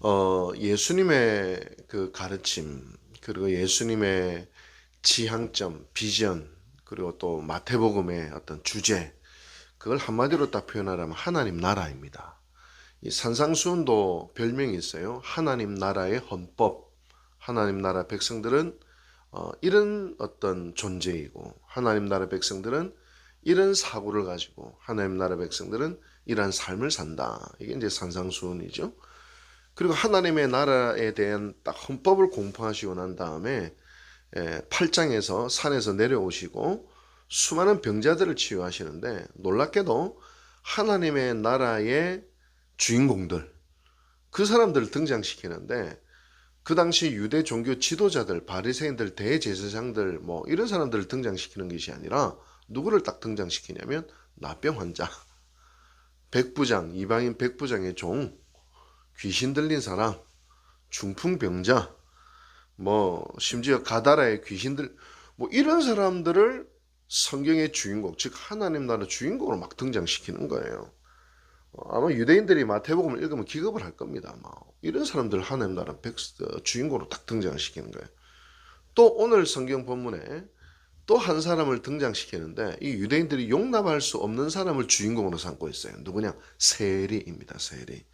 어, 예수님의 그 가르침, 그리고 예수님의 지향점, 비전, 그리고 또 마태복음의 어떤 주제, 그걸 한마디로 딱 표현하자면 하나님 나라입니다. 이 산상수훈도 별명이 있어요. 하나님 나라의 헌법. 하나님 나라 백성들은 어, 이런 어떤 존재이고, 하나님 나라 백성들은 이런 사고를 가지고, 하나님 나라 백성들은 이러한 삶을 산다. 이게 이제 산상수훈이죠. 그리고 하나님의 나라에 대한 딱 헌법을 공포하시고 난 다음에 8장에서 산에서 내려오시고 수많은 병자들을 치유하시는데 놀랍게도 하나님의 나라의 주인공들 그 사람들을 등장시키는데 그 당시 유대 종교 지도자들, 바리새인들, 대제사장들 뭐 이런 사람들을 등장시키는 것이 아니라 누구를 딱 등장시키냐면 나병 환자, 백부장, 이방인 백부장의 종, 귀신 들린 사람, 중풍병자, 뭐 심지어 가다라의 귀신들 뭐 이런 사람들을 성경의 주인공, 즉 하나님 나라 주인공으로 막 등장시키는 거예요. 어, 아마 유대인들이 마태복음을 읽으면 기겁을 할 겁니다. 아마 이런 사람들 하나님 나라 백 어, 주인공으로 딱 등장시키는 거예요. 또 오늘 성경 본문에 또 한 사람을 등장시키는데 이 유대인들이 용납할 수 없는 사람을 주인공으로 삼고 있어요. 누구냐? 세리입니다. 세리.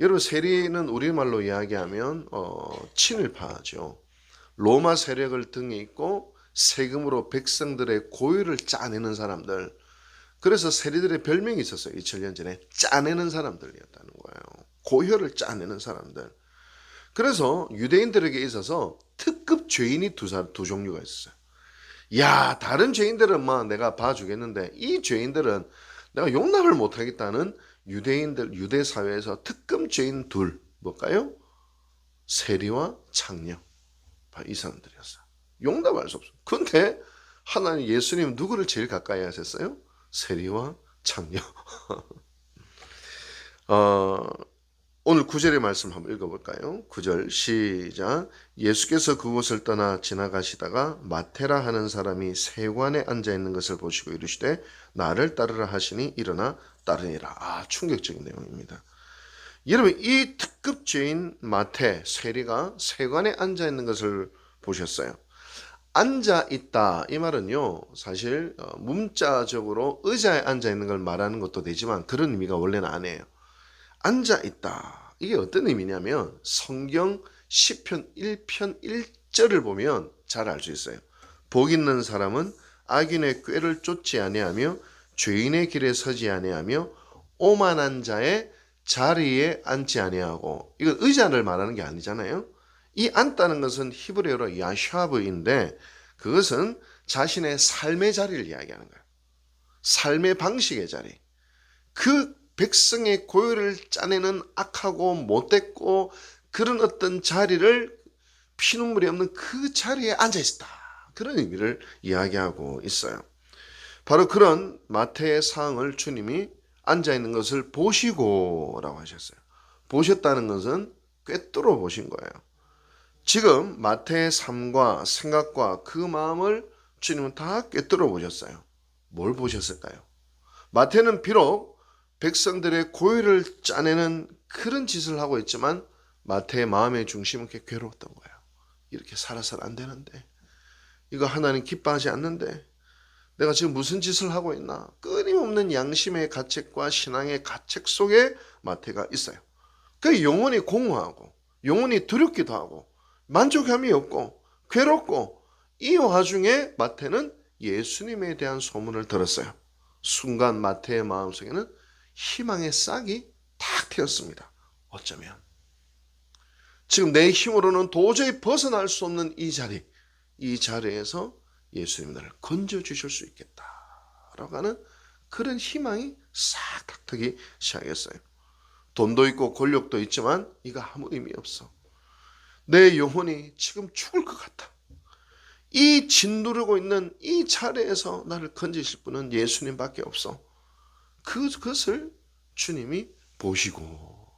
여러분 세리는 우리말로 이야기하면 어, 친일파죠. 로마 세력을 등에 있고 세금으로 백성들의 고유를 짜내는 사람들. 그래서 세리들의 별명이 있었어요. 2000년 전에 짜내는 사람들이었다는 거예요. 고혈을 짜내는 사람들. 그래서 유대인들에게 있어서 특급 죄인이 두, 사, 두 종류가 있었어요. 야, 다른 죄인들은 뭐 내가 봐주겠는데 이 죄인들은 내가 용납을 못하겠다는 유대인들 유대 사회에서 특급 죄인 둘 뭘까요? 세리와 창녀 이 사람들이었어요. 용납할 수 없어. 근데 하나님 예수님 누구를 제일 가까이 하셨어요? 세리와 창녀. 어, 구절의 말씀 한번 읽어볼까요? 구절 시작. 예수께서 그곳을 떠나 지나가시다가 마테라 하는 사람이 세관에 앉아 있는 것을 보시고 이르시되 나를 따르라 하시니 일어나 따르니라. 아 충격적인 내용입니다. 여러분 이 특급 죄인 마태 세리가 세관에 앉아 있는 것을 보셨어요. 앉아 있다 이 말은요 사실 어, 문자적으로 의자에 앉아 있는 걸 말하는 것도 되지만 그런 의미가 원래는 아니에요. 앉아 있다. 이게 어떤 의미냐면 성경 10편 1편 1절을 보면 잘 알 수 있어요. 복 있는 사람은 악인의 꾀를 쫓지 아니하며 죄인의 길에 서지 아니하며 오만한 자의 자리에 앉지 아니하고 이건 의자를 말하는 게 아니잖아요. 이 앉다는 것은 히브리어로 야샤브인데 그것은 자신의 삶의 자리를 이야기하는 거예요. 삶의 방식의 자리. 그 백성의 고요를 짜내는 악하고 못됐고 그런 어떤 자리를 피눈물이 없는 그 자리에 앉아 있었다. 그런 의미를 이야기하고 있어요. 바로 그런 마태의 상황을 주님이 앉아 있는 것을 보시고라고 하셨어요. 보셨다는 것은 꿰뚫어 보신 거예요. 지금 마태의 삶과 생각과 그 마음을 주님은 다 꿰뚫어 보셨어요. 뭘 보셨을까요? 마태는 비록 백성들의 고유를 짜내는 그런 짓을 하고 있지만 마태의 마음의 중심은 꽤 괴로웠던 거예요. 이렇게 살아서는 안 되는데 이거 하나님 기뻐하지 않는데 내가 지금 무슨 짓을 하고 있나? 끊임없는 양심의 가책과 신앙의 가책 속에 마태가 있어요. 그 영혼이 공허하고 영혼이 두렵기도 하고 만족함이 없고 괴롭고 이 와중에 마태는 예수님에 대한 소문을 들었어요. 순간 마태의 마음속에는 희망의 싹이 탁 트였습니다. 어쩌면 지금 내 힘으로는 도저히 벗어날 수 없는 이 자리, 이 자리에서 예수님이 나를 건져 주실 수 있겠다라고 하는 그런 희망이 싹 탁트기 시작했어요. 돈도 있고 권력도 있지만 이거 아무 의미 없어. 내 영혼이 지금 죽을 것 같다. 이 짓누르고 있는 이 자리에서 나를 건지실 분은 예수님밖에 없어. 그것을 주님이 보시고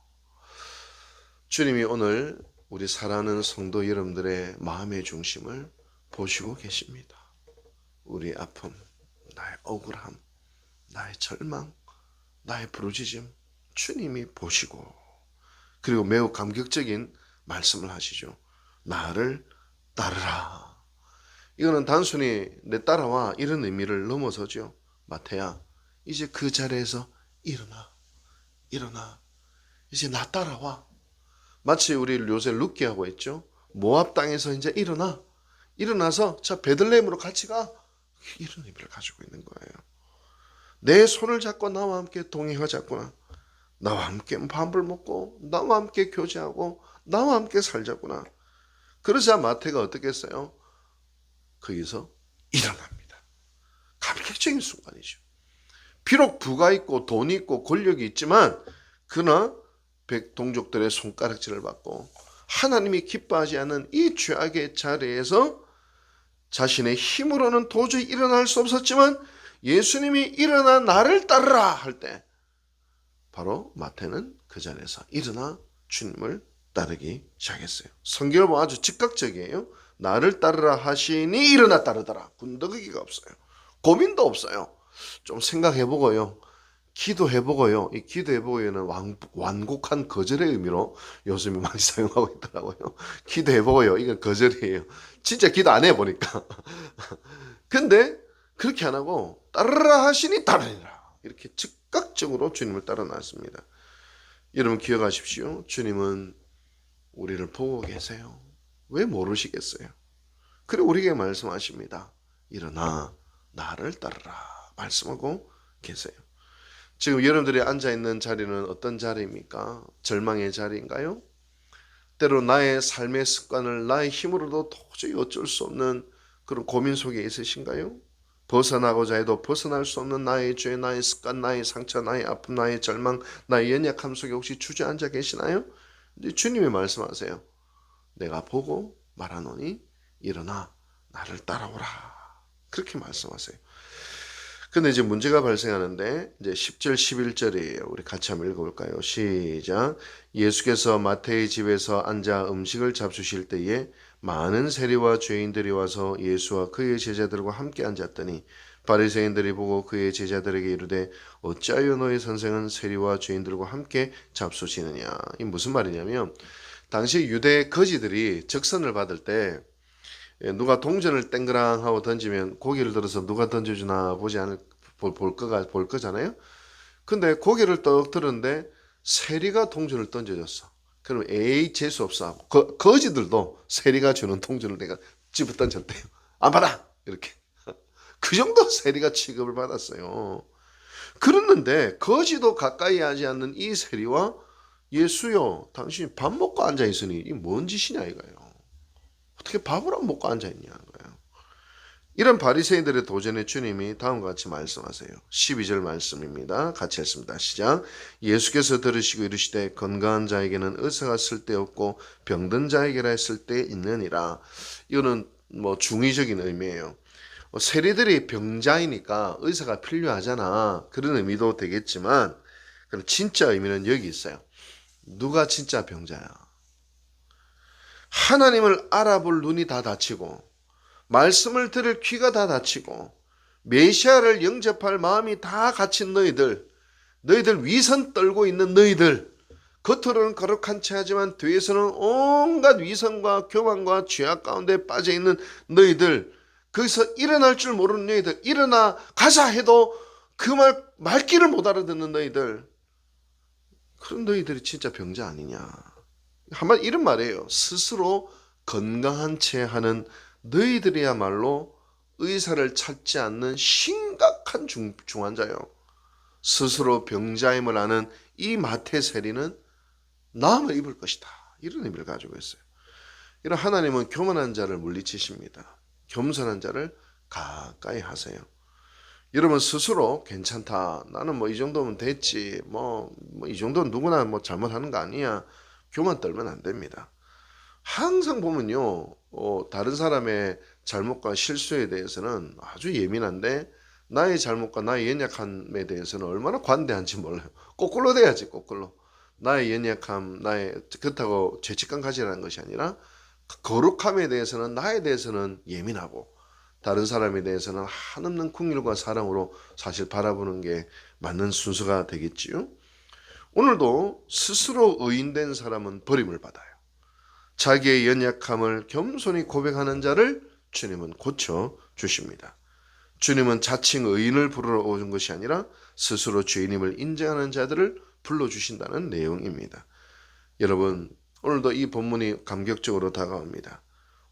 주님이 오늘 우리 사랑하는 성도 여러분들의 마음의 중심을 보시고 계십니다. 우리 아픔, 나의 억울함, 나의 절망, 나의 부르짖음 주님이 보시고 그리고 매우 감격적인 말씀을 하시죠. 나를 따르라. 이거는 단순히 내 따라와 이런 의미를 넘어서죠. 마태야, 이제 그 자리에서 일어나, 일어나. 이제 나 따라와. 마치 우리 요새 룻기하고 했죠. 모압 땅에서 이제 일어나, 일어나서 자 베들레헴으로 같이 가. 이런 의미를 가지고 있는 거예요. 내 손을 잡고 나와 함께 동행하자꾸나. 나와 함께 밥을 먹고 나와 함께 교제하고 나와 함께 살자꾸나. 그러자 마태가 어떻게 했어요? 거기서 일어납니다. 감격적인 순간이죠. 비록 부가 있고 돈이 있고 권력이 있지만 그러나 백 동족들의 손가락질을 받고 하나님이 기뻐하지 않는 이 죄악의 자리에서 자신의 힘으로는 도저히 일어날 수 없었지만 예수님이 일어나 나를 따르라 할 때 바로 마태는 그 자리에서 일어나 주님을 따르기 시작했어요. 성경을 보면 아주 즉각적이에요. 나를 따르라 하시니 일어나 따르더라. 군더기가 없어요. 고민도 없어요. 좀 생각해보고요. 기도해보고요. 이 기도해보고요는 완, 완곡한 거절의 의미로 요즘에 많이 사용하고 있더라고요. 기도해보고요. 이건 거절이에요. 진짜 기도 안 해보니까. 근데 그렇게 안 하고 따르라 하시니 따르리라. 이렇게 즉각적으로 주님을 따라 나왔습니다. 여러분 기억하십시오. 주님은 우리를 보고 계세요. 왜 모르시겠어요? 그리고 우리에게 말씀하십니다. 일어나 나를 따르라 말씀하고 계세요. 지금 여러분들이 앉아 있는 자리는 어떤 자리입니까? 절망의 자리인가요? 때로 나의 삶의 습관을 나의 힘으로도 도저히 어쩔 수 없는 그런 고민 속에 있으신가요? 벗어나고자 해도 벗어날 수 없는 나의 죄, 나의 습관, 나의 상처, 나의 아픔, 나의 절망, 나의 연약함 속에 혹시 주저앉아 계시나요? 주님이 말씀하세요. 내가 보고 말하노니 일어나 나를 따라오라. 그렇게 말씀하세요. 근데 이제 문제가 발생하는데 이제 10절 11절이에요. 우리 같이 한번 읽어볼까요? 시작. 예수께서 마태의 집에서 앉아 음식을 잡수실 때에 많은 세리와 죄인들이 와서 예수와 그의 제자들과 함께 앉았더니 바리새인들이 보고 그의 제자들에게 이르되 어찌하여 너희 선생은 세리와 죄인들과 함께 잡수시느냐? 이 무슨 말이냐면 당시 유대 거지들이 적선을 받을 때 예, 누가 동전을 땡그랑 하고 던지면 고개를 들어서 누가 던져주나 보지 않을 볼, 볼 거가 볼 거잖아요. 근데 고개를 떡 들었는데 세리가 동전을 던져줬어. 그럼 에이 재수 없어 하고 거, 거지들도 세리가 주는 동전을 내가 집어 던졌대요. 안 받아 이렇게 그 정도 세리가 취급을 받았어요. 그랬는데 거지도 가까이 하지 않는 이 세리와 예수여 당신이 밥 먹고 앉아 있으니 이 뭔 짓이냐 이거예요. 어떻게 밥을 안 먹고 앉아 있냐는 거예요. 이런 바리새인들의 도전에 주님이 다음과 같이 말씀하세요. 12절 말씀입니다. 같이 했습니다. 시작. 예수께서 들으시고 이르시되 건강한 자에게는 의사가 쓸데없고 병든 자에게라 했을 때 있느니라. 이거는 뭐 중의적인 의미예요. 뭐 세리들이 병자이니까 의사가 필요하잖아. 그런 의미도 되겠지만 그럼 진짜 의미는 여기 있어요. 누가 진짜 병자야? 하나님을 알아볼 눈이 다 닫히고 말씀을 들을 귀가 다 닫히고 메시아를 영접할 마음이 다 갇힌 너희들 너희들 위선 떨고 있는 너희들 겉으로는 거룩한 채 하지만 뒤에서는 온갖 위선과 교만과 죄악 가운데 빠져 있는 너희들 거기서 일어날 줄 모르는 너희들 일어나 가자 해도 그 말 말귀를 못 알아듣는 너희들. 그런 너희들이 진짜 병자 아니냐 한마디 이런 말이에요. 스스로 건강한 채 하는 너희들이야말로 의사를 찾지 않는 심각한 중, 중환자요. 스스로 병자임을 아는 이 마태세리는 나음을 입을 것이다. 이런 의미를 가지고 있어요. 이런 하나님은 교만한 자를 물리치십니다. 겸손한 자를 가까이 하세요. 여러분 스스로 괜찮다. 나는 뭐 이 정도면 됐지. 뭐 이 정도는 누구나 뭐 잘못하는 거 아니야. 교만 떨면 안 됩니다. 항상 보면요, 어, 다른 사람의 잘못과 실수에 대해서는 아주 예민한데 나의 잘못과 나의 연약함에 대해서는 얼마나 관대한지 몰라요. 거꾸로 돼야지, 거꾸로. 나의 연약함, 나의 그렇다고 죄책감 가지라는 것이 아니라 거룩함에 대해서는 나에 대해서는 예민하고 다른 사람에 대해서는 한없는 궁율과 사랑으로 사실 바라보는 게 맞는 순서가 되겠지요. 오늘도 스스로 의인된 사람은 버림을 받아요. 자기의 연약함을 겸손히 고백하는 자를 주님은 고쳐 주십니다. 주님은 자칭 의인을 부르러 오는 것이 아니라 스스로 죄인임을 인정하는 자들을 불러주신다는 내용입니다. 여러분, 오늘도 이 본문이 감격적으로 다가옵니다.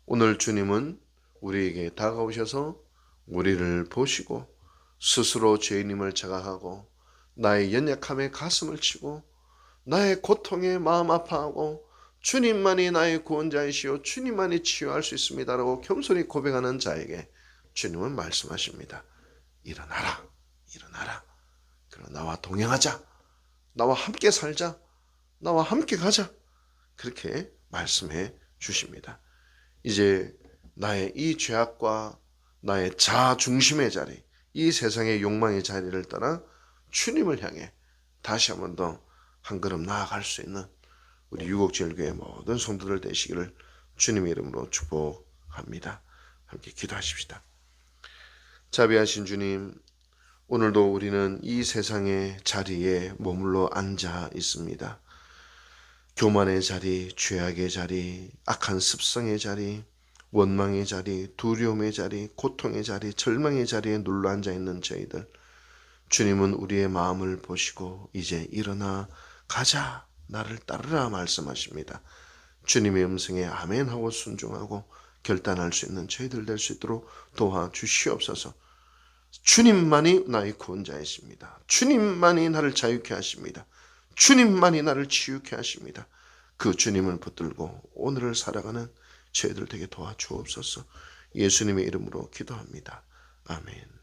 오늘 주님은 우리에게 다가오셔서 우리를 보시고 스스로 죄인임을 자각하고 나의 연약함에 가슴을 치고 나의 고통에 마음 아파하고 주님만이 나의 구원자이시오 주님만이 치유할 수 있습니다라고 겸손히 고백하는 자에게 주님은 말씀하십니다. 일어나라, 일어나라. 그럼 나와 동행하자. 나와 함께 살자. 나와 함께 가자. 그렇게 말씀해 주십니다. 이제 나의 이 죄악과 나의 자아 중심의 자리, 이 세상의 욕망의 자리를 떠나 주님을 향해 다시 한 번 더 한 걸음 나아갈 수 있는 우리 유곡제일교회 모든 성도들 되시기를 주님의 이름으로 축복합니다. 함께 기도하십시다. 자비하신 주님, 오늘도 우리는 이 세상의 자리에 머물러 앉아 있습니다. 교만의 자리, 죄악의 자리, 악한 습성의 자리, 원망의 자리, 두려움의 자리, 고통의 자리, 절망의 자리에 눌러 앉아 있는 저희들. 주님은 우리의 마음을 보시고 이제 일어나 가자, 나를 따르라 말씀하십니다. 주님의 음성에 아멘 하고 순종하고 결단할 수 있는 저희들 될 수 있도록 도와주시옵소서. 주님만이 나의 구원자이십니다. 주님만이 나를 자유케 하십니다. 주님만이 나를 치유케 하십니다. 그 주님을 붙들고 오늘을 살아가는 저희들 되게 도와주옵소서. 예수님의 이름으로 기도합니다. 아멘.